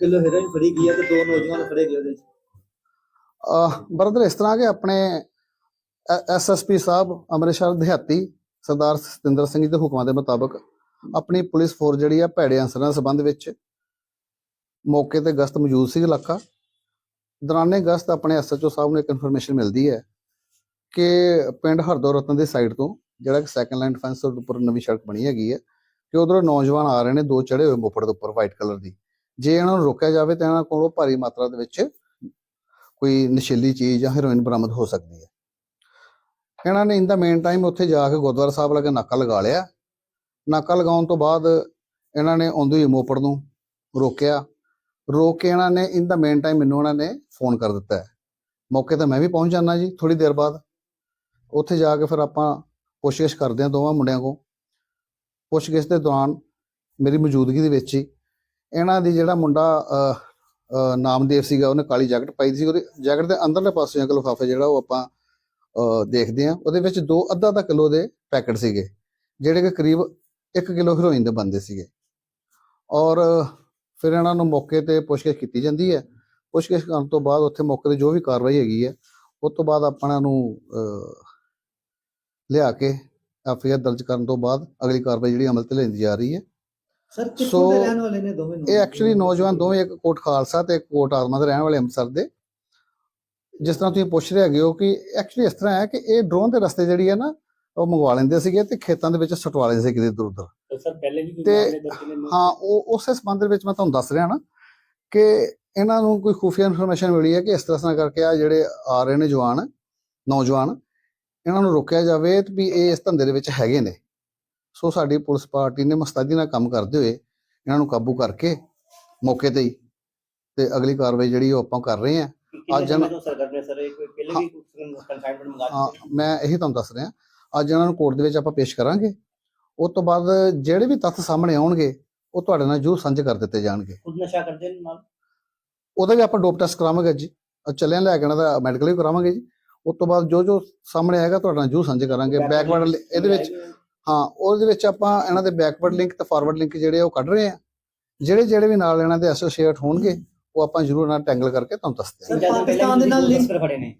Kilo heroin ਫੜੀ ਗਈ ਹੈ ਤੇ ਦੋ ਨੌਜਵਾਨ ਫੜੇ ਗਏ ਉਹਦੇ ਚ। ਬਰਦਰ, ਇਸ ਤਰ੍ਹਾਂ ਕਿ ਆਪਣੇ ਐਸਐਸਪੀ ਸਾਹਿਬ ਅੰਮ੍ਰਿਤਸਰ ਦਿਹਾਤੀ ਸਰਦਾਰ ਸਤਿੰਦਰ ਸਿੰਘ ਜੀ ਦੇ ਹੁਕਮਾਂ ਦੇ ਮੁਤਾਬਕ ਆਪਣੀ ਪੁਲਿਸ ਫੋਰਸ ਜਿਹੜੀ ਆ ਭੈੜੇ ਅੰਸਰਾਂ ਸੰਬੰਧ ਵਿੱਚ ਮੌਕੇ ਤੇ ਗਸ਼ਤ ਮੌਜੂਦ ਸੀ ਇਲਾਕਾ। ਦੌਰਾਨੇ ਗਸ਼ਤ ਆਪਣੇ ਐਸਐਚਓ ਸਾਹਿਬ ਨੂੰ ਇੱਕ ਇਨਫੋਰਮੇਸ਼ਨ ਮਿਲਦੀ ਹੈ ਕਿ ਪਿੰਡ ਹਰਦੋ ਰਤਨ ਦੇ ਸਾਈਡ ਤੋਂ ਜਿਹੜਾ ਕਿ ਸੈਕੰਡ ਲਾਈਨ ਫੈਂਸ ਦੇ ਉੱਪਰ ਨਵੀਂ ਸੜਕ ਬਣੀ ਹੈਗੀ ਹੈ ਕਿ ਉਧਰੋਂ ਨੌਜਵਾਨ ਆ ਰਹੇ ਨੇ ਦੋ ਚੜੇ ਹੋਏ ਮੋਪੜ ਦੇ ਉੱਪਰ ਵਾਈਟ ਕਲਰ ਦੀ। ਜੇ ਇਹਨਾਂ ਨੂੰ ਰੋਕਿਆ ਜਾਵੇ ਤਾਂ ਇਹਨਾਂ ਕੋਲੋਂ ਭਾਰੀ ਮਾਤਰਾ ਦੇ ਵਿੱਚ ਕੋਈ ਨਸ਼ੀਲੀ ਚੀਜ਼ ਜਾਂ ਹੈਰੋਇਨ ਬਰਾਮਦ ਹੋ ਸਕਦੀ ਹੈ। ਇਹਨਾਂ ਨੇ ਇਨ ਦਾ ਮੇਨ ਟਾਈਮ ਉੱਥੇ ਜਾ ਕੇ ਗੁਰਦੁਆਰਾ ਸਾਹਿਬ ਲਗੇ ਨਾਕਾ ਲਗਾ ਲਿਆ। ਨਾਕਾ ਲਗਾਉਣ ਤੋਂ ਬਾਅਦ ਇਹਨਾਂ ਨੇ ਆਉਂਦੇ ਹੋਏ ਮੋਪੜ ਨੂੰ ਰੋਕਿਆ। ਰੋਕ ਕੇ ਇਹਨਾਂ ਨੇ ਇਨ ਮੇਨ ਟਾਈਮ ਮੈਨੂੰ ਉਹਨਾਂ ਨੇ ਫੋਨ ਕਰ ਦਿੱਤਾ ਹੈ। ਮੌਕੇ ਤੇ ਮੈਂ ਵੀ ਪਹੁੰਚ ਜਾਣਾ ਜੀ ਥੋੜੀ ਦੇਰ ਬਾਅਦ। ਉੱਥੇ ਜਾ ਕੇ ਫਿਰ ਆਪਾਂ ਪੁੱਛਗਿੱਛ ਕਰਦੇ ਹਾਂ ਦੋਵਾਂ ਮੁੰਡਿਆਂ ਕੋ ਪੁੱਛਗਿੱਛ ਦੇ ਦੌਰਾਨ ਮੇਰੀ ਮੌਜੂਦਗੀ ਦੇ ਵਿੱਚ ਹੀ ਇਹਨਾਂ ਦੀ ਜਿਹੜਾ ਮੁੰਡਾ ਨਾਮਦੇਵ ਸੀਗਾ, ਉਹਨੇ ਕਾਲੀ ਜੈਕਟ ਪਾਈ ਸੀ। ਉਹਦੇ ਜੈਕਟ ਦੇ ਅੰਦਰਲੇ ਪਾਸੇ ਇੱਕ ਲਿਫਾਫਾ ਜਿਹੜਾ ਉਹ ਆਪਾਂ ਦੇਖਦੇ ਆ ਉਹਦੇ ਵਿੱਚ ਦੋ ਅੱਧਾ ਅੱਧਾ ਕਿਲੋ ਦੇ ਪੈਕਟ ਸੀਗੇ, ਜਿਹੜੇ ਕਿ ਕਰੀਬ 1 ਕਿਲੋ ਹੀਰੋਇਨ ਦੇ ਬੰਦੇ ਸੀਗੇ। ਔਰ ਫਿਰ ਇਹਨਾਂ ਨੂੰ ਮੌਕੇ ਤੇ ਪੁੱਛਗਿੱਛ ਕੀਤੀ ਜਾਂਦੀ ਹੈ। ਪੁੱਛਗਿੱਛ ਕਰਨ ਤੋਂ ਬਾਅਦ ਉੱਥੇ ਮੌਕੇ ਤੇ ਜੋ ਵੀ ਕਾਰਵਾਈ ਹੈਗੀ ਹੈ, ਉਸ ਤੋਂ ਬਾਅਦ ਆਪਾਂ ਇਹਨਾਂ ਨੂੰ ਲਿਆ ਕੇ ਐਫਆਈਆਰ ਦਰਜ ਕਰਨ ਤੋਂ ਬਾਅਦ ਅਗਲੀ ਕਾਰਵਾਈ ਜਿਹੜੀ ਅਮਲ ਤੇ ਲੈਂਦੀ ਜਾ ਰਹੀ ਹੈ। ਸਰ ਕਿੱਥੋਂ So, ਦੇ ਰਹਿਣ ਵਾਲੇ ਨੇ ਦੋਵੇਂ ਇਹ ਐਕਚੁਅਲੀ ਨੌਜਵਾਨ ਦੋਵੇਂ ਇੱਕ ਕੋਟ ਖਾਲਸਾ ਤੇ ਇੱਕ ਕੋਟ ਆਜ਼ਮਾ ਦੇ ਰਹਿਣ ਵਾਲੇ ਅੰਮ੍ਰਿਤਸਰ ਦੇ। ਜਿਸ ਤਰ੍ਹਾਂ ਤੁਸੀਂ ਪੁੱਛ ਰਹੇ ਹੈਗੇ ਹੋ ਕਿ ਐਕਚੁਅਲੀ ਇਸ ਤਰ੍ਹਾਂ ਹੈ ਕਿ ਇਹ ਡਰੋਨ ਦੇ ਰਸਤੇ ਜਿਹੜੀ ਹੈ ਨਾ ਉਹ ਮੰਗਵਾ ਲੈਂਦੇ ਸੀਗੇ ਤੇ ਖੇਤਾਂ ਦੇ ਵਿੱਚ ਸਟਵਾ ਲੈਂਦੇ ਸੀ ਕਿਤੇ ਇੱਧਰ ਉੱਧਰ ਸਰ ਪਹਿਲੇ ਵੀ ਤੇ ਹਾਂ ਉਹ ਉਸੇ ਸੰਬੰਧ ਦੇ ਵਿੱਚ ਮੈਂ ਤੁਹਾਨੂੰ ਦੱਸ ਰਿਹਾ ਨਾ ਕਿ ਇਹਨਾਂ ਨੂੰ ਕੋਈ ਖੁਫੀਆ ਇਨਫੋਰਮੇਸ਼ਨ ਮਿਲੀ ਹੈ ਕਿ ਇਸ ਤਰ੍ਹਾਂ ਕਰਕੇ ਆ ਜਿਹੜੇ ਆ ਰਹੇ ਨੇ ਜਵਾਨ ਨੌਜਵਾਨ ਇਹਨਾਂ ਨੂੰ ਰੋਕਿਆ ਜਾਵੇ ਤੇ ਵੀ ਇਹ ਇਸ ਧੰਦੇ ਦੇ ਵਿੱਚ ਹੈਗੇ ਨੇ। ਸੋ ਸਾਡੀ ਪੁਲਿਸ ਪਾਰਟੀ ਨੇ ਮਸਤਾਦੀ ਨਾਲ ਕੰਮ ਕਰਦੇ ਹੋਏ ਇਹਨਾਂ ਨੂੰ ਕਾਬੂ ਕਰਕੇ ਮੌਕੇ ਤੇ ਹੀ ਤੇ ਅਗਲੀ ਕਾਰਵਾਈ ਜਿਹੜੀ ਉਹ ਆਪਾਂ ਕਰ ਰਹੇ ਕਿੰਨੇ ਅੱਜ ਮੈਂ ਇਹੀ ਤੁਹਾਨੂੰ ਦੱਸ ਰਿਹਾ। ਅੱਜ ਇਹਨਾਂ ਨੂੰ ਕੋਰਟ ਦੇ ਵਿੱਚ ਆਪਾਂ ਪੇਸ਼ ਕਰਾਂਗੇ। ਉਸ ਤੋਂ ਬਾਅਦ ਜਿਹੜੇ ਵੀ ਤੱਥ ਸਾਹਮਣੇ ਆਉਣਗੇ ਉਹ ਤੁਹਾਡੇ ਨਾਲ ਜੂ ਸਾਂਝੇ ਕਰ ਦਿੱਤੇ ਜਾਣਗੇ। ਖੁਦ ਨਸ਼ਾ ਕਰਦੇ ਨੇ ਨਾਲ? ਉਹਦਾ ਵੀ ਆਪਾਂ ਡੋਪ ਟੈਸਟ ਕਰਾਵਾਂਗੇ ਜੀ ਚੱਲਿਆਂ ਲੈ ਕੇ ਇਹਨਾਂ ਦਾ ਮੈਡੀਕਲ ਵੀ ਕਰਾਵਾਂਗੇ ਜੀ। ਉਸ ਤੋਂ ਬਾਅਦ ਜੋ ਜੋ ਸਾਹਮਣੇ ਆਏਗਾ ਤੁਹਾਡੇ ਨਾਲ ਜੂ ਸਾਂਝੇ ਕਰਾਂਗੇ। ਬੈਕਵਰਡ ਇਹਦੇ ਵਿੱਚ ਹਾਂ ਉਹਦੇ ਵਿੱਚ ਆਪਾਂ ਇਹਨਾਂ ਦੇ ਬੈਕਵਰਡ ਲਿੰਕ ਤੇ ਫਾਰਵਰਡ ਲਿੰਕ ਜਿਹੜੇ ਉਹ ਕੱਢ ਰਹੇ ਆ। ਜਿਹੜੇ ਜਿਹੜੇ ਵੀ ਨਾਲ ਇਹਨਾਂ ਦੇ ਐਸੋਸੀਏਟ ਹੋਣਗੇ ਉਹ ਆਪਾਂ ਜ਼ਰੂਰ ਨਾਲ ਟੈਂਗਲ ਕਰਕੇ ਤੁਹਾਨੂੰ ਦੱਸਦੇ ਹਾਂ ਪਾਕਿਸਤਾਨ ਦੇ ਨਾਲ ਤਸਕਰ ਫੜੇ ਨੇ।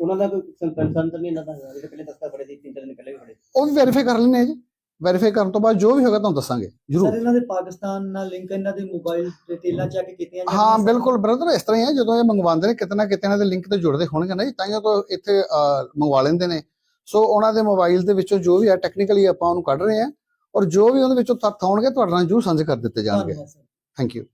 ਉਹਨਾਂ ਦਾ ਕੋਈ ਕੰਸਰਨ ਨਹੀਂ ਇਹਨਾਂ ਦਾ ਜਿਹੜੇ ਪਹਿਲੇ ਤਸਕਰ ਫੜੇ ਸੀ ਤਿੰਨ ਚਾਰ ਦਿਨ ਪਹਿਲੇ ਵੀ ਫੜੇ ਉਹ ਵੀ ਵੈਰੀਫਾਈ ਕਰ ਲੈਣੇ ਜੀ। ਵੈਰੀਫਾਈ ਕਰਨ ਤੋਂ ਬਾਅਦ ਜੋ ਵੀ ਹੋਗਾ ਤੁਹਾਨੂੰ ਦੱਸਾਂਗੇ ਸਰ ਜ਼ਰੂਰ ਇਹਨਾਂ ਦੇ ਪਾਕਿਸਤਾਨ ਨਾਲ ਲਿੰਕ ਇਹਨਾਂ ਦੇ ਮੋਬਾਈਲ ਡਿਟੇਲਾਂ ਚੈੱਕ ਕੀਤੀਆਂ ਹਾਂ ਜਾਂਦੀਆਂ ਸਰ? ਬਿਲਕੁਲ ਬ੍ਰਦਰ ਇਸ ਤਰ੍ਹਾਂ ਹੀ ਹੈ ਜਦੋਂ ਇਹ ਮੰਗਵਾਉਂਦੇ ਨੇ ਕਿਤੇ ਨਾ ਕਿਤੇ ਇਹਨਾਂ ਦੇ ਲਿੰਕ ਤੇ ਜੁੜਦੇ ਹੋਣਗੇ ਨਾ ਜੀ ਤਾਂ ਹੀ ਤਾਂ ਇੱਥੇ ਮੰਗਵਾ ਲੈਂਦੇ ਨੇ। ਸੋ ਉਹਨਾਂ ਦੇ ਮੋਬਾਈਲ ਦੇ ਵਿੱਚੋਂ ਜੋ ਵੀ ਹੈ ਟੈਕਨੀਕਲੀ ਆਪਾਂ ਉਹਨੂੰ ਕੱਢ ਰਹੇ ਹਾਂ ਔਰ ਜੋ ਵੀ ਉਹਦੇ ਵਿੱਚੋਂ ਤੱਥ ਆਉਣਗੇ ਤੁਹਾਡੇ ਨਾਲ ਜਰੂਰ ਸਾਂਝੇ ਕਰ ਦਿੱਤੇ ਜਾਣਗੇ। Thank you